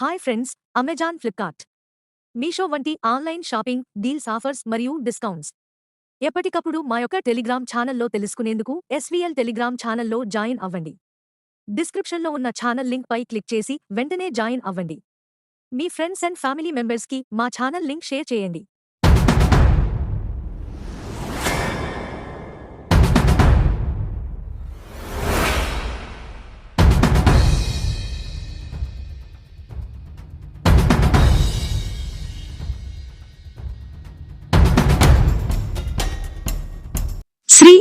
Hi friends Amazon Flipkart. Meesho వంటి online shopping deals offers మరియు discounts. ఎప్పటికప్పుడు మా యొక్క టెలిగ్రామ్ ఛానల్లో తెలుసుకునేందుకు ఎస్వీఎల్ టెలిగ్రామ్ ఛానల్లో జాయిన్ అవ్వండి. డిస్క్రిప్షన్లో ఉన్న ఛానల్ లింక్ పై క్లిక్ చేసి వెంటనే జాయిన్ అవ్వండి. మీ ఫ్రెండ్స్ అండ్ ఫ్యామిలీ మెంబర్స్కి మా ఛానల్ లింక్ షేర్ చేయండి.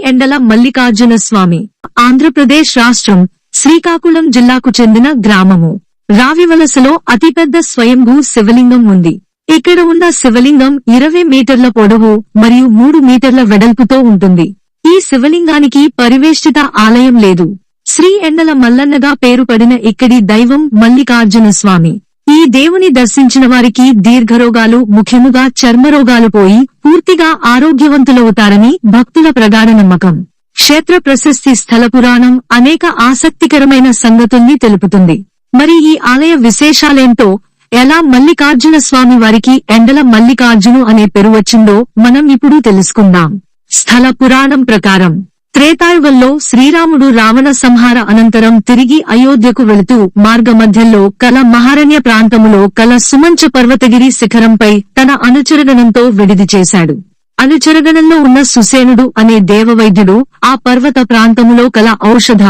ఎండల మల్లికార్జున స్వామి. ఆంధ్రప్రదేశ్ రాష్ట్రం శ్రీకాకుళం జిల్లాకు చెందిన గ్రామము. రావివలసలో అతిపెద్ద స్వయంభూ శివలింగం ఉంది. ఇక్కడ ఉన్న శివలింగం ఇరవై మీటర్ల పొడవు మరియు మూడు మీటర్ల వెడల్పుతో ఉంటుంది. ఈ శివలింగానికి పరివేష్టిత ఆలయం లేదు. శ్రీ ఎండల మల్లన్నగా పేరు పడిన ఇక్కడి దైవం మల్లికార్జున స్వామి. ఈ దేవుని దర్శించిన వారికి దీర్ఘరోగాలు ముఖ్యముగా చర్మరోగాలు పోయి పూర్తిగా ఆరోగ్యవంతులవుతారని భక్తుల ప్రగాఢ నమ్మకం. క్షేత్ర ప్రశస్తి స్థల పురాణం అనేక ఆసక్తికరమైన సంగతుల్ని తెలుపుతుంది. మరి ఈ ఆలయ విశేషాలేంటో ఎలా మల్లికార్జున స్వామి వారికి ఎండల మల్లికార్జును అనే పేరు వచ్చిందో మనం ఇప్పుడు తెలుసుకుందాం. స్థల పురాణం ప్రకారం త్రేతాయుగంలో శ్రీరాముడు రావణ సంహార అనంతరం తిరిగి అయోధ్యకు వెళుతూ మార్గమధ్యంలో కల మహారణ్య ప్రాంతములో కల సుమంచ పర్వతగిరి శిఖరంపై తన అనుచరగణంతో విడిది చేశాడు. అనుచరగణంలో ఉన్న సుసేనుడు అనే దేవవైద్యుడు ఆ పర్వత ప్రాంతములో కల ఔషధ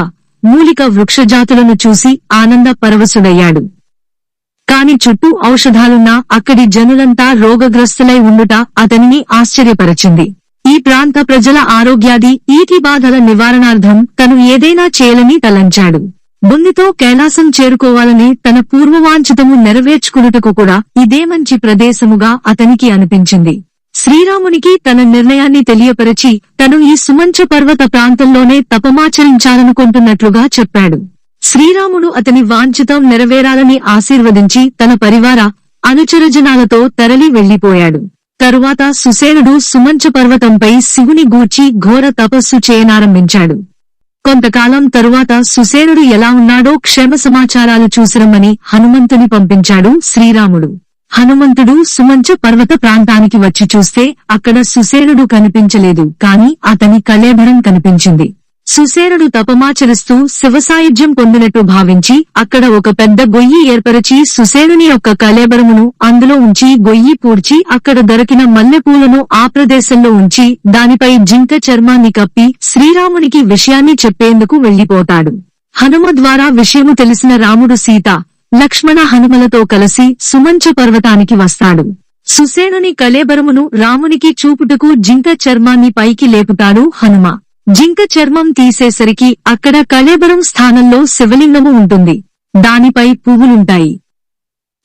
మూలిక వృక్షజాతులను చూసి ఆనంద పరవశుడయ్యాడు. కాని చుట్టూ ఔషధాలున్నా అక్కడి జనులంతా రోగగ్రస్తులై ఉండుట అతనిని ఆశ్చర్యపరచింది. ఈ ప్రాంత ప్రజల ఆరోగ్యాది ఈటి బాధల నివారణార్థం తను ఏదైనా చేయాలని తలంచాడు. బుందితో కైలాసం చేరుకోవాలని తన పూర్వవాంఛితము నెరవేర్చుకున్నటకు కూడా ఇదే మంచి ప్రదేశముగా అతనికి అనిపించింది. శ్రీరామునికి తన నిర్ణయాన్ని తెలియపరచి తను ఈ సుమంచ పర్వత ప్రాంతంలోనే తపమాచరించాలనుకుంటున్నట్లుగా చెప్పాడు. శ్రీరాముడు అతని వాంఛితం నెరవేరాలని ఆశీర్వదించి తన పరివార అనుచరజనాలతో తరలి వెళ్ళిపోయాడు తరువాత సుసేనుడు సుమంచ పర్వతంపై శివుని గూర్చి ఘోర తపస్సు చేయనారంభించాడు. కొంతకాలం తరువాత సుసేనుడు ఎలా ఉన్నాడో క్షేమ సమాచారాలు చూసిరమ్మని హనుమంతుని పంపించాడు శ్రీరాముడు. హనుమంతుడు సుమంచ పర్వత ప్రాంతానికి వచ్చి చూస్తే అక్కడ సుసేనుడు కనిపించలేదు కాని అతని కళేభరం కనిపించింది. సుసేనుడు తపమాచరిస్తూ శివసాయుధ్యం పొందినట్టు భావించి అక్కడ ఒక పెద్ద గొయ్యి ఏర్పరచి సుసేనుని యొక్క కలేబరమును అందులో ఉంచి గొయ్యి పూడ్చి అక్కడ దొరికిన మల్లెపూలను ఆ ప్రదేశంలో ఉంచి దానిపై జింక చర్మాన్ని కప్పి శ్రీరామునికి విషయాన్ని చెప్పేందుకు వెళ్ళిపోతాడు హనుమ ద్వారా విషయము తెలిసిన రాముడు సీత లక్ష్మణ హనుమలతో కలిసి సుమంచ పర్వతానికి వస్తాడు. సుసేనుని కలేబరమును రామునికి చూపుటకు జింక చర్మాన్ని పైకి లేపుతాడు హనుమ. జింక చర్మం తీసేసరికి అక్కడ కళేబరం స్థానంలో శివలింగము ఉంటుంది. దానిపై పువ్వులుంటాయి.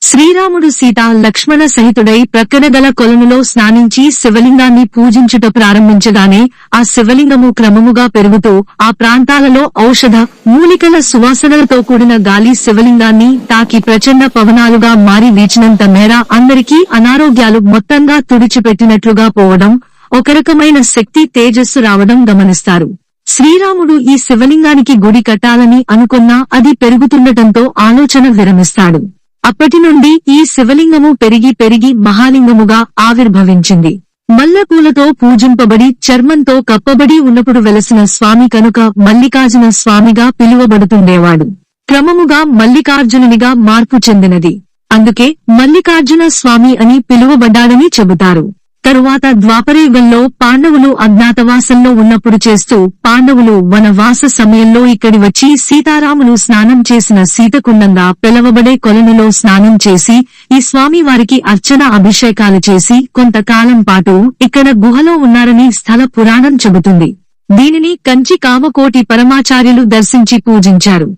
శ్రీరాముడు సీత లక్ష్మణ సహితుడై ప్రక్కన గల కొలనులో స్నానించి శివలింగాన్ని పూజించుట ప్రారంభించగానే ఆ శివలింగము క్రమముగా పెరుగుతూ ఆ ప్రాంతాలలో ఔషధ మూలికల సువాసనలతో కూడిన గాలి శివలింగాన్ని తాకి ప్రచండ పవనాలుగా మారి వీచినంత మేర అందరికీ అనారోగ్యాలు మొత్తంగా తుడిచిపెట్టినట్లుగా పోవడం ఒక రకమైన శక్తి తేజస్సు రావడం గమనిస్తారు. శ్రీరాముడు ఈ శివలింగానికి గుడి కట్టాలని అనుకున్నా అది పెరుగుతుండటంతో ఆలోచన విరమిస్తాడు. అప్పటి నుండి ఈ శివలింగము పెరిగి పెరిగి మహాలింగముగా ఆవిర్భవించింది. మల్లెపూలతో పూజింపబడి చర్మంతో కప్పబడి ఉన్నప్పుడు వెలసిన స్వామి కనుక మల్లికార్జున స్వామిగా పిలువబడుతుండేవాడు. క్రమముగా మల్లికార్జునునిగా మార్పు చెందినది. అందుకే మల్లికార్జున స్వామి అని పిలువబడ్డాడని చెబుతారు. తరువాత ద్వాపరయుగంలో పాండవులు అజ్ఞాతవాసంలో ఉన్నప్పుడు చేస్తూ పాండవులు వనవాస సమయంలో ఇక్కడి వచ్చి సీతారాములు స్నానం చేసిన సీతకుండంగా పిలవబడే కొలనులో స్నానం చేసి ఈ స్వామి వారికి అర్చన అభిషేకాలు చేసి కొంతకాలం పాటు ఇక్కడ గుహలో ఉన్నారని స్థల పురాణం చెబుతుంది. దీనిని కంచి కామకోటి పరమాచార్యులు దర్శించి పూజించారు.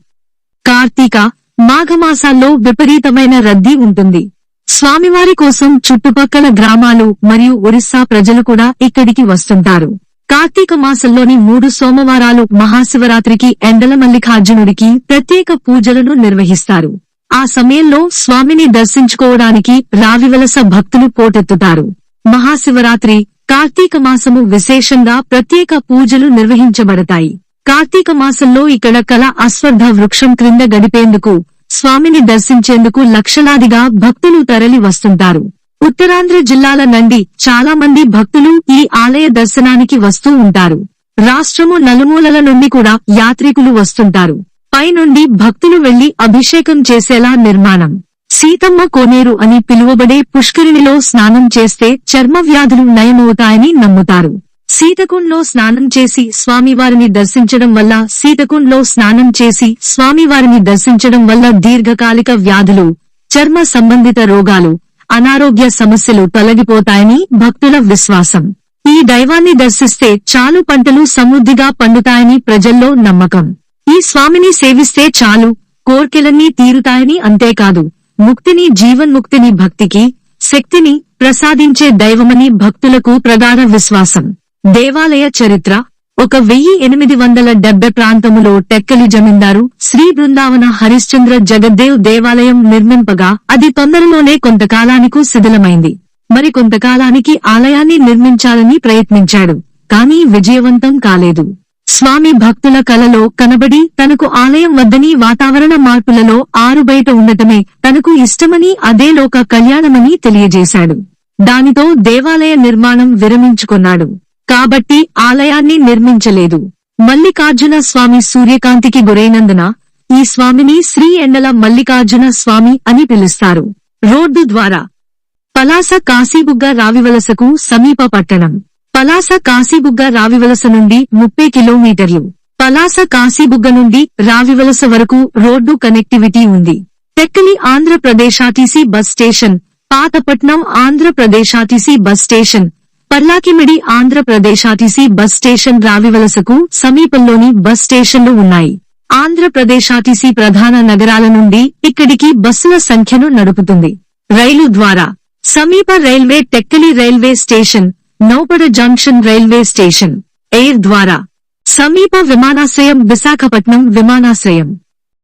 కార్తీక మాఘమాసాల్లో విపరీతమైన రద్దీ ఉంటుంది. స్వామివారి కోసం చుట్టుపక్కల గ్రామాలు మరియు ఒరిస్సా ప్రజలు కూడా ఇక్కడికి వస్తుంటారు. కార్తీక మాసంలోని మూడు సోమవారాలు మహాశివరాత్రికి ఎండల మల్లికార్జునుడికి ప్రత్యేక పూజలను నిర్వహిస్తారు. ఆ సమయంలో స్వామిని దర్శించుకోవడానికి రావివలస భక్తులు పోటెత్తుతారు. మహాశివరాత్రి కార్తీక మాసము విశేషంగా ప్రత్యేక పూజలు నిర్వహించబడతాయి. కార్తీక మాసంలో ఇక్కడ కల అశ్వర్థ వృక్షం క్రింద గడిపేందుకు స్వామిని దర్శించేందుకు లక్షలాదిగా భక్తులు తరలి వస్తుంటారు. ఉత్తరాంధ్ర జిల్లాల నుండి చాలా మంది భక్తులు ఈ ఆలయ దర్శనానికి వస్తూ ఉంటారు. రాష్ట్రము నలుమూలల నుండి కూడా యాత్రికులు వస్తుంటారు. పైనుండి భక్తులు వెళ్ళి అభిషేకం చేసేలా నిర్మాణం. సీతమ్మ కోనేరు అని పిలువబడే పుష్కరిణిలో స్నానం చేస్తే చర్మ వ్యాధులు నయమవుతాయని నమ్ముతారు. సీతకుండ్లో స్నానం చేసి స్వామివారిని దర్శించడం వల్ల సీతకుండ్లో స్నానం చేసి స్వామివారిని దర్శించడం వల్ల దీర్ఘకాలిక వ్యాధులు చర్మ సంబంధిత రోగాలు అనారోగ్య సమస్యలు తొలగిపోతాయని భక్తుల విశ్వాసం. ఈ దైవాన్ని దర్శిస్తే చాలు పంటలు సమృద్ధిగా పండుతాయని ప్రజల్లో నమ్మకం. ఈ స్వామిని సేవిస్తే చాలు కోర్కెలన్నీ తీరుతాయని అంతేకాదు ముక్తిని జీవన్ముక్తిని భక్తికి శక్తిని ప్రసాదించే దైవమని భక్తులకు ప్రగాఢ విశ్వాసం. దేవాలయ చరిత్ర. ఒక వెయ్యి ఎనిమిది వందల డెబ్బై ప్రాంతములో టెక్కలి జమీందారు శ్రీ బృందావన హరిశ్చంద్ర జగద్దేవ్ దేవాలయం నిర్మింపగా అది తొందరలోనే కొంతకాలానికి శిథిలమైంది. మరి కొంతకాలానికి ఆలయాన్ని నిర్మించాలని ప్రయత్నించాడు కానీ విజయవంతం కాలేదు. స్వామి భక్తుల కలలో కనబడి తనకు ఆలయం వద్దని వాతావరణ మార్పులలో ఆరుబయట ఉండటమే తనకు ఇష్టమని అదే లోక కళ్యాణమని తెలియజేశాడు. దానితో దేవాలయ నిర్మాణం విరమించుకున్నాడు. కాబట్టి ఆలయాన్ని నిర్మించలేదు. మల్లికార్జున స్వామి సూర్యకాంతికి గురైనందున ఈ స్వామిని శ్రీ ఎండల మల్లికార్జున స్వామి అని పిలుస్తారు. రోడ్డు ద్వారా పలాస కాశీబుగ్గ రావివలసకు సమీప పట్టణం. పలాస కాశీబుగ్గ రావివలస నుండి ముప్పై కిలోమీటర్లు. పలాస కాశీబుగ్గ నుండి రావివలస వరకు రోడ్డు కనెక్టివిటీ ఉంది. టెక్కలి ఆంధ్రప్రదేశాటిసి బస్ స్టేషన్ పాతపట్నం ఆంధ్రప్రదేశాటిసి బస్ స్టేషన్ పర్లాకిమిడి ఆంధ్రప్రదేశార్టీసీ బస్ స్టేషన్ రావివలసకు సమీపంలోని బస్ స్టేషన్లు ఉన్నాయి. ఆంధ్రప్రదేశ్ ఆర్టీసీ ప్రధాన నగరాల నుండి ఇక్కడికి బస్సుల సంఖ్యను నడుపుతుంది. రైలు ద్వారా సమీప railway Tekkali railway station Naupada junction railway station air ద్వారా సమీప విమానాశ్రయం విశాఖపట్నం విమానాశ్రయం.